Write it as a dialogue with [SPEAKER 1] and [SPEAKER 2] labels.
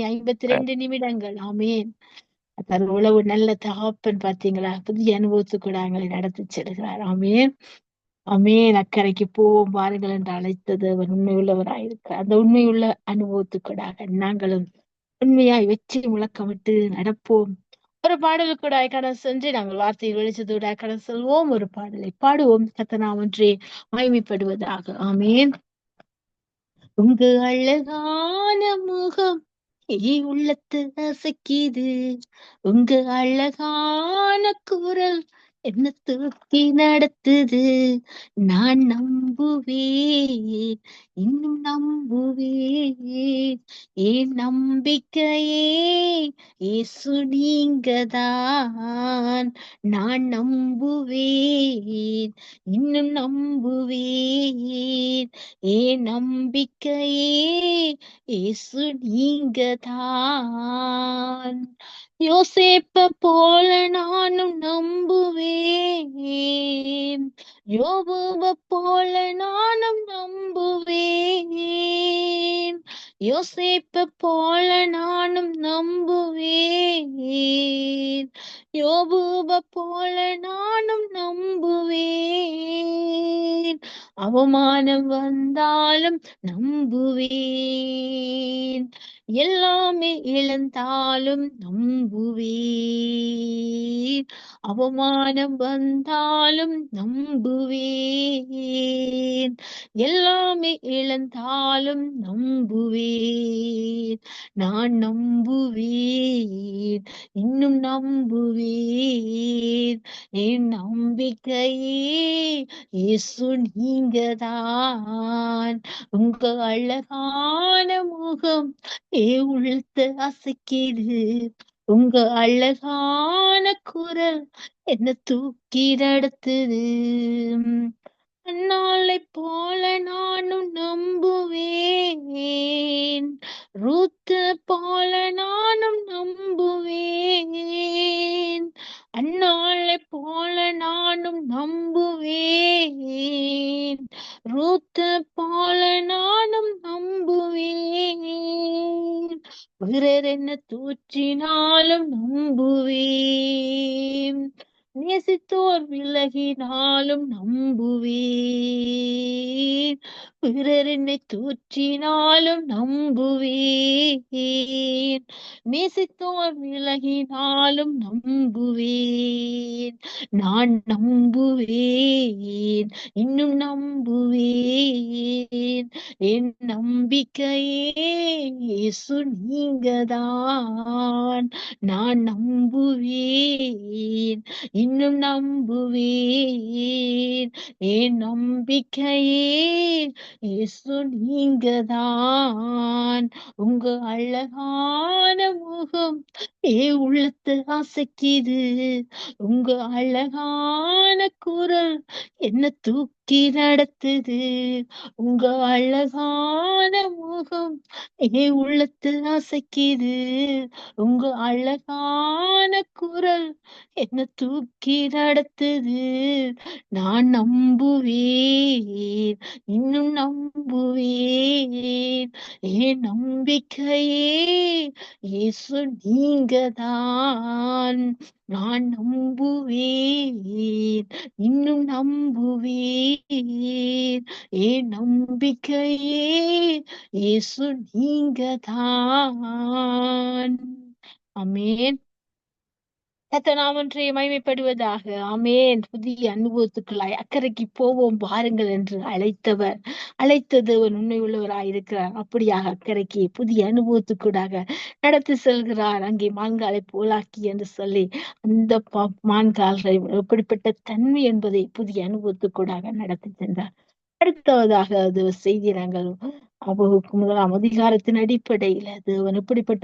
[SPEAKER 1] ஐம்பத்தி ரெண்டு நிமிடங்கள். ஆமேன். கர்த்தர் உழவு நல்ல தகப்பன் பாத்தீங்களா? புதிய அனுபவத்துக்கூட எங்களை நடத்தி செல்கிறார். ஆமேன். அமேன் அக்கறைக்கு போவோம் பாருங்கள் என்று அழைத்தது அவர் உண்மை உள்ளவராயிருக்கிறார் அந்த உண்மையுள்ள அனுபவத்துக்கூடாக நாங்களும் உண்மையாய் வெற்றி முழக்கமிட்டு நடப்போம். ஒரு பாடலுக்கூட கடல் சென்று நாங்கள் வார்த்தையை வெளிச்சத்தோட கடல் செல்வோம். ஒரு பாடலை பாடுவோம். கத்தனா ஒன்றே மகிமைப்படுவதாக. ஆமேன். உங்க அழகான முகம் உள்ளத்து அசைக்குது. உங்க அழகான குரல் என்ன தூக்கி நடத்துது? நான் நம்புவே இன்னும் நம்பு ஏன் நம்பிக்கையே ஏசு நீங்கதான் நான் நம்புவேன் இன்னும் நம்புவேன். ஏன் நம்பிக்கையே ஏசு நீங்கதான். யோசேப்ப போல நானும் நம்புவேன். யோபுவ போல நானும் நம்புவேன். யோசேப்ப போல நானும் நம்புவேன். யோபுவ போல நானும் நம்புவேன். அவமானம் வந்தாலும் நம்புவேன். எல்லாமே இழந்தாலும் நம்புவேன். அவமானம் வந்தாலும் நம்புவேன். எல்லாமே இழந்தாலும் நம்புவேன். நான் நம்புவேன். இன்னும் நம்புவேன். என் நம்பிக்கையே இயேசு நீங்கதான். உங்க அழகான முகம் ஏ உள்ளத்து அசைக்குது உங்க அழகான குரல் என்ன தூக்கி நடத்துது அந்நாளை போல நானும் நம்புவேன். ரூத்து போல நானும் நம்புவேன். அந்நாளை போல நானும் நம்புவேன். ரூத்து போல நானும் பிறர் என்ன தூற்றினாலும் நம்புவேன். நேசித்தோர் விலகினாலும் நம்புவேன். பிறர் என்னை தூற்றினாலும் நம்புவேன். நேசித்தோர் விலகினாலும் நம்புவேன். நான் நம்புவேன் இன்னும் நம்புவேன். என் நம்பிக்கையே இயேசு நீங்கதான். நான் நம்புவேன் இன்னும் நம்புவேன். என் நம்பிக்கையே இயேசு நீங்கதான். உங்க அழகான முகம் ஏ உள்ளத்து அசைக்குது. உங்க அழகான குரல். என்ன தூக்கி நடத்துது. உங்க அழகான முகம் ஏ உள்ளத்தில் அசைக்குது. உங்க அழகான குரல் என்ன தூக்கி நடத்துது. நான் நம்புவேன் இன்னும் நம்புவேன். ஏன் நம்பிக்கையே இயேசு நீங்கதான். நான் நம்புவேன் இன்னும் நம்புவேன். ஏன் நம்பிக்கையே இயேசு நீங்கதான் அமேன் கத்தனாமன்றே மகிமைப்படுவதாக. ஆமேன். புதிய அனுபவத்துக்குள்ளாய் அக்கறைக்கு போவோம் பாருங்கள் என்று அழைத்தவர். அழைத்தது உண்மை உள்ளவராய் இருக்கிறார் அப்படியாக அக்கறைக்கு புதிய அனுபவத்துக்கூடாக நடத்தி செல்கிறார். அங்கே மான்காலை போலாக்கி என்று சொல்லி அந்த மான்கால்களை எப்படிப்பட்ட தன்மை என்பதை புதிய அனுபவத்துக்கூடாக நடத்தி சென்றார் அடுத்ததாக அது செய்தி நாங்கள் அவருக்கு முதலாம் அதிகாரத்தின் அடிப்படையில் அது அவன் எப்படிப்பட்ட